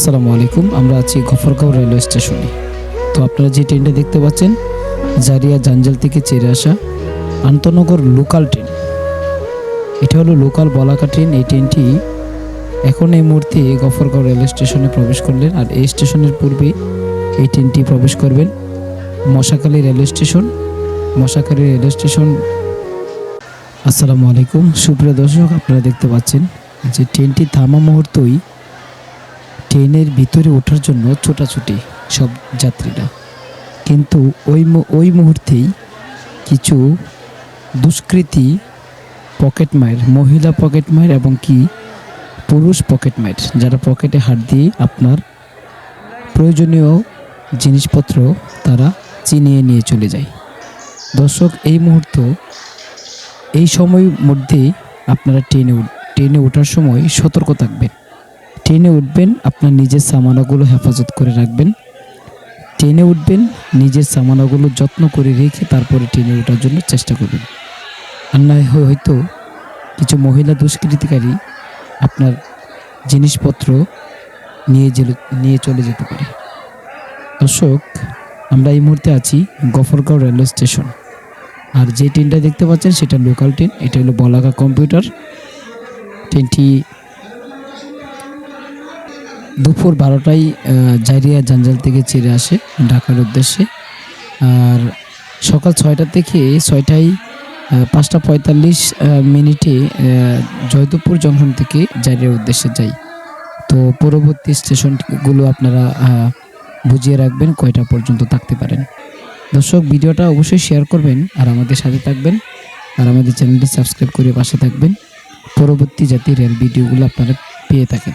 আসসালামু আলাইকুম, আমরা আছি গফরগাঁও রেলওয়ে স্টেশনে। তো আপনারা যে ট্রেনটা দেখতে পাচ্ছেন, জারিয়া জাঞ্জাল থেকে চেরে আসা আন্তনগর লোকাল ট্রেন। এটা হলো লোকাল বলাকা ট্রেন, এই ট্রেনটি এখন এই মুহূর্তে গফরগাঁও রেলওয়ে স্টেশনে প্রবেশ করলেন আর এই স্টেশনের পূর্বে এই ট্রেনটি প্রবেশ করবেন Moshakhali railway station. Moshakhali railway station. আসসালামু আলাইকুম, সুপ্রিয় দর্শক, আপনারা দেখতে পাচ্ছেন যে ট্রেনটি থামা মুহূর্তই ট্রেনের ভিতরে ওঠার জন্য ছোটাছুটি সব যাত্রীরা। কিন্তু ওই ওই মুহূর্তেই কিছু দুষ্কৃতী পকেট মায়ের মহিলা পকেট মায়ের এবং কি পুরুষ পকেট মায়ের যারা পকেটে হাত দিয়ে আপনার প্রয়োজনীয় জিনিসপত্র তারা চিনিয়ে নিয়ে চলে যায়। দর্শক, এই মুহূর্ত, এই সময় মধ্যে আপনারা ট্রেনে ট্রেনে ওঠার সময় সতর্ক থাকবেন। ট্রেনে উঠবেন, আপনার নিজের সামানাগুলো হেফাজত করে রাখবেন। ট্রেনে উঠবেন, নিজের সামানাগুলো যত্ন করে রেখে তারপরে ট্রেনে ওঠার জন্য চেষ্টা করবেন। আর না হয়তো কিছু মহিলা দুষ্কৃতিকারী আপনার জিনিসপত্র নিয়ে নিয়ে চলে যেতে পারে। দর্শক, আমরা এই মুহূর্তে আছি গফরগাঁও রেলওয়ে স্টেশন। আর যে ট্রেনটা দেখতে পাচ্ছেন সেটা লোকাল ট্রেন, এটা হলো বলাকা কম্পিউটার। ট্রেনটি দুপুর বারোটায় জারিয়া জঞ্জাল থেকে ছেড়ে আসে ঢাকার উদ্দেশ্যে। আর সকাল ছয়টা থেকে ছয়টায় পাঁচটা পঁয়তাল্লিশ মিনিটে আহ, জয়দেবপুর জংশন থেকে জারিয়ার উদ্দেশ্যে যাই। তো পরবর্তী স্টেশনগুলো আপনারা বুঝিয়ে রাখবেন কয়টা পর্যন্ত থাকতে পারেন। দর্শক ভিডিওটা অবশ্যই শেয়ার করবেন আর আমাদের সাথে থাকবেন আর আমাদের চ্যানেলটি সাবস্ক্রাইব করে পাশে থাকবেন। পরবর্তী জাতীয় রেল ভিডিওগুলো আপনারা পেয়ে থাকেন।